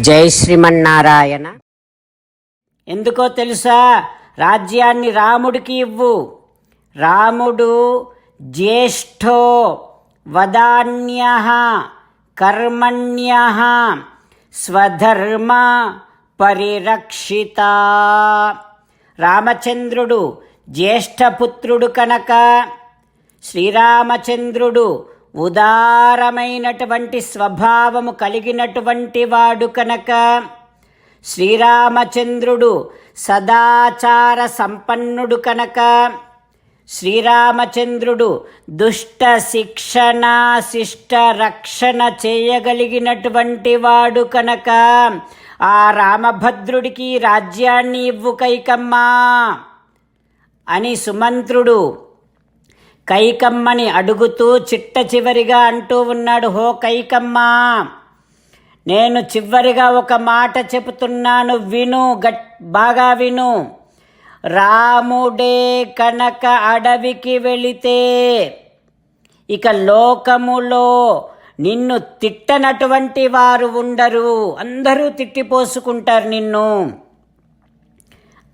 జై శ్రీమన్నారాయణ. ఎందుకో తెలుసా? రాజ్యాన్ని రాముడికి ఇవ్వు. రాముడు జ్యేష్ఠో వదాన్య కర్మణ్య స్వధర్మ పరిరక్షిత. రామచంద్రుడు జ్యేష్ఠపుత్రుడు కనుక శ్రీరామచంద్రుడు ఉదారమైనటువంటి స్వభావము కలిగినటువంటి వాడు కనుక శ్రీరామచంద్రుడు సదాచార సంపన్నుడు కనుక శ్రీరామచంద్రుడు దుష్ట శిక్షణ శిష్ట రక్షణ చేయగలిగినటువంటి వాడు కనుక ఆ రామభద్రుడికి రాజ్యాన్ని ఇవ్వు కైకమ్మా అని సుమంత్రుడు కైకమ్మని అడుగుతూ చిట్ట చివరిగా అంటూ ఉన్నాడు హో కైకమ్మా నేను చివరిగా ఒక మాట చెబుతున్నాను విను గట్ బాగా విను. రాముడే కనక అడవికి వెళితే ఇక లోకములో నిన్ను తిట్టనటువంటి వారు ఉండరు. అందరూ తిట్టిపోసుకుంటారు నిన్ను.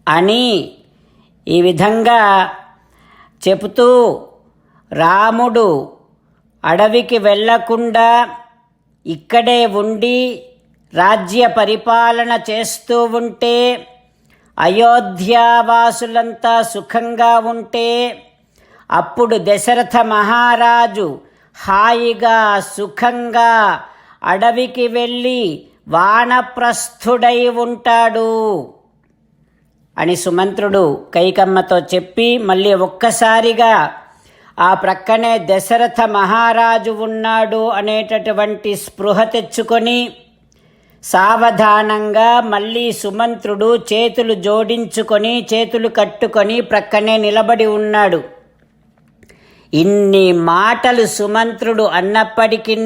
అని ఈ విధంగా చెబుతూ రాముడు అడవికి వెళ్ళకుండా ఇక్కడే ఉండి రాజ్య పరిపాలన చేస్తూ ఉంటే అయోధ్యావాసులంతా సుఖంగా ఉంటే అప్పుడు దశరథ మహారాజు హాయిగా సుఖంగా అడవికి వెళ్ళి వానప్రస్థుడై ఉంటాడు అని సుమంత్రుడు కైకమ్మతో చెప్పి మళ్ళీ ఒక్కసారిగా ఆ ప్రక్కనే దశరథ మహారాజు ఉన్నాడు అనేటటువంటి స్పృహ తెచ్చుకొని సావధానంగా మళ్ళీ సుమంత్రుడు చేతులు జోడించుకొని చేతులు కట్టుకొని ప్రక్కనే నిలబడి ఉన్నాడు. ఇన్ని మాటలు సుమంత్రుడు అన్నప్పటికీ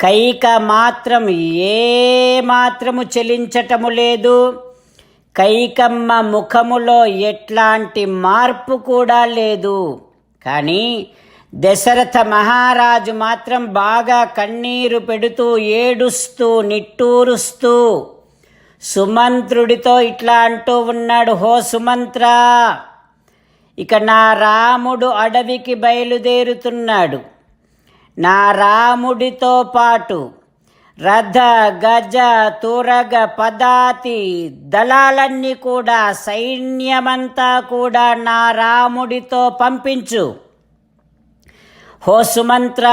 కైక మాత్రం ఏ మాత్రము చెలించటము లేదు. కైకమ్మ ముఖములో ఎట్లాంటి మార్పు కూడా లేదు. కానీ దశరథ మహారాజు మాత్రం బాగా కన్నీరు పెడుతూ ఏడుస్తూ నిట్టూరుస్తూ సుమంత్రుడితో ఇట్లా అంటూ ఉన్నాడు హో సుమంత్ర! ఇక నా రాముడు అడవికి బయలుదేరుతున్నాడు. నా రాముడితో పాటు రథ గజ తురగ పదాతి దళాలన్నీ కూడా సైన్యమంతా కూడా నా రాముడితో పంపించు. హోసుమంత్ర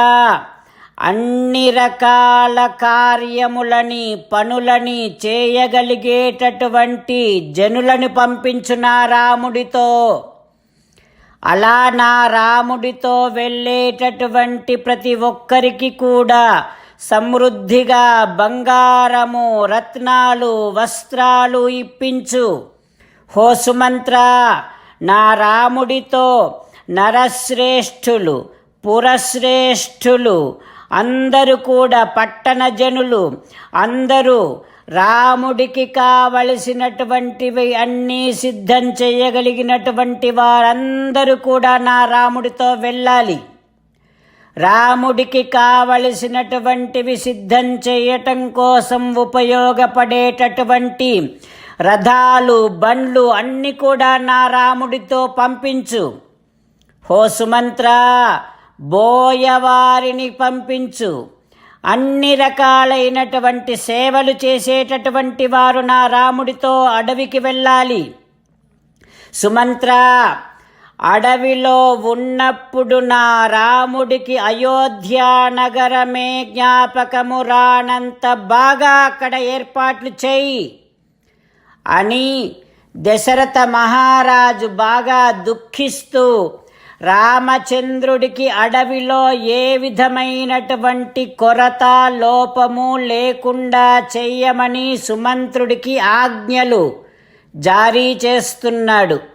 అన్ని రకాల కార్యములని పనులని చేయగలిగేటటువంటి జనులను పంపించు నా రాముడితో. అలా నా రాముడితో వెళ్ళేటటువంటి ప్రతి ఒక్కరికి కూడా సమృద్ధిగా బంగారము రత్నాలు వస్త్రాలు ఇప్పించు. హోసుమంత్ర నా రాముడితో నరశ్రేష్ఠులు పురశ్రేష్ఠులు అందరూ కూడా పట్టణ జనులు అందరూ రాముడికి కావలసినటువంటివి అన్నీ సిద్ధం చేయగలిగినటువంటి వారందరూ కూడా నా రాముడితో వెళ్ళాలి. రాముడికి కావలసినటువంటివి సిద్ధం చేయటం కోసం ఉపయోగపడేటటువంటి రథాలు బండ్లు అన్నీ కూడా నా రాముడితో పంపించు. హో సుమంత్ర బోయవారిని పంపించు. అన్ని రకాలైనటువంటి సేవలు చేసేటటువంటి వారు నా రాముడితో అడవికి వెళ్ళాలి. సుమంత్ర అడవిలో ఉన్నప్పుడు నా రాముడికి అయోధ్య నగరమే జ్ఞాపకము రానంత బాగా అక్కడ ఏర్పాట్లు చేయి. అని దశరథ మహారాజు బాగా దుఃఖిస్తూ రామచంద్రుడికి అడవిలో ఏ విధమైనటువంటి కొరత లోపము లేకుండా చెయ్యమని సుమంత్రుడికి ఆజ్ఞలు జారీ చేస్తున్నాడు.